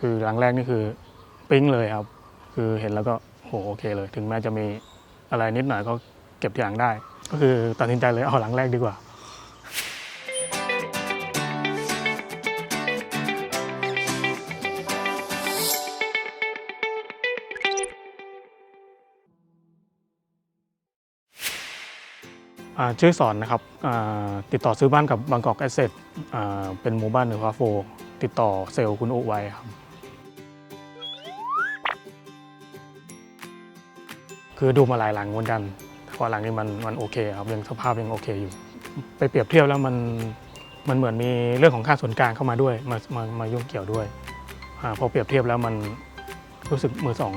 คือหลังแรกนี่คือปิ๊งเลยครับ คือเห็นแล้วก็โหโอเคเลย ถึงแม้จะมีอะไรนิดหน่อยก็เก็บอย่างได้ ก็คือตัดสินใจเลยเอาหลังแรกดีกว่าชื่อสอนนะครับติดต่อซื้อบ้านกับบางกอกแอสเซทเป็นหมู่บ้านหนึ่งฟ้าโฟร์ติดต่อเซลล์คุณอุไว้ครับ คือดูมาหลายหลังเหมือนกันแต่ว่าหลังนี้มันมันโอเคครับยังสภาพยังโอเคอยู่ ไปเปรียบเทียบแล้วมันมันเหมือนมีเรื่องของค่าส่วนกลางเข้ามาด้วยมามามายุ่งเกี่ยวด้วยอาพอเปรียบเทียบแล้วมันรู้สึกมือสอง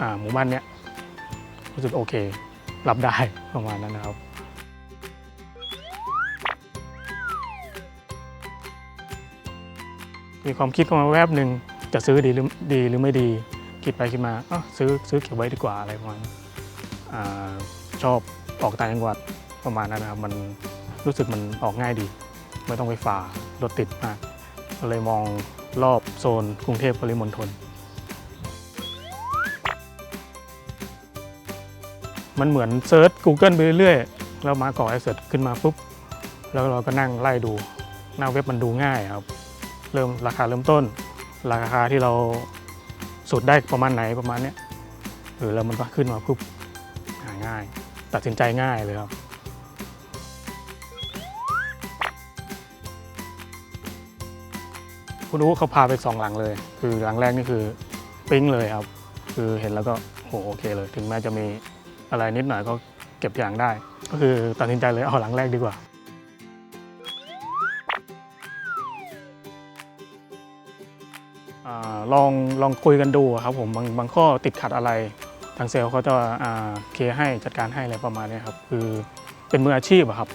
อาหมู่บ้านเนี้ยรู้สึกโอเครับได้ประมาณนั้นนะครับมีความคิดเข้ามาแวบหนึ่งจะซื้อดีหรือดีหรือไม่ดี คิดไปคิดมาอะซื้อซื้อเก็บไว้ดีกว่าอะไรประมาณนั้ อชอบออกต่างจังหวัดประมาณนั้นนะครับมันรู้สึกมันออกง่ายดี ไม่ต้องไปฝ่ารถติดมากก็เลยมองรอบโซนกรุงเทพปริมณฑลมันเหมือนเซิร์ช Google ไปเรื่อยๆแล้วมาก่อไอเสิร์ชขึ้นมาปุ๊บ แล้วเราก็นั่งไล่ดู หน้าเว็บมันดูง่ายครับ เริ่มราคาเริ่มต้น ราคาที่เราสุดได้ประมาณไหนประมาณเนี้ยหรือแล้วมันก็ขึ้นมาปุ๊บ ง่าย ตัดสินใจง่ายเลยครับคุณอู๋เขาพาไปสองหลังเลย คือหลังแรกนี่คือปิ๊งเลยครับ คือเห็นแล้วก็โหโอเคเลย ถึงแม้จะมีอะไรนิดหน่อยก็เก็บอย่างได้ ก็คือตัดสินใจเลยเอาหลังแรกดีกว่า ลองลองคุยกันดูครับผมบางบางข้อติดขัดอะไร ทางเซลล์เขาจะเคียให้จัดการให้อะไรประมาณนี้ครับคือเป็นมืออาชีพอะครับ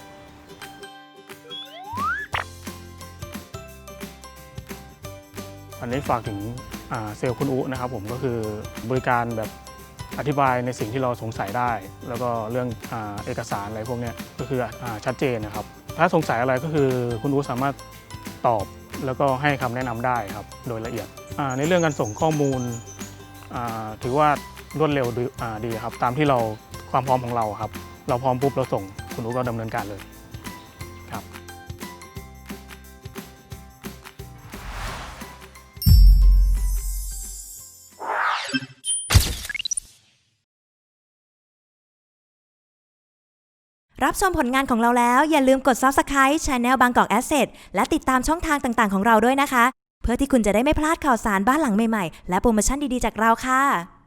อันนี้ฝากถึงเซลล์คุณอุนะครับผมก็คือบริการแบบอธิบายในสิ่งที่เราสงสัยได้ แล้วก็เรื่องอเอกสารอะไรพวกนี้ก็คืออชัดเจนนะครับ ถ้าสงสัยอะไรก็คือคุณอุสามารถตอบแล้วก็ให้คำแนะนำได้ครับโดยละเอียดในเรื่องการส่งข้อมูลถือว่า รวดเร็วดีอ่าดีครับ ตามที่เราความพร้อมของเราครับ เราพร้อมปุ๊บเราส่งคุณอุก็ดำเนินการเลยครับรับชมผลงานของเราแล้วอย่าลืมกด Subscribe Channel บางกอก Asset และติดตามช่องทางต่างๆ ของเราด้วยนะคะ เพื่อที่คุณจะได้ไม่พลาดข่าวสารบ้านหลังใหม่ๆ และโปรโมชั่นดีๆ จากเราค่ะ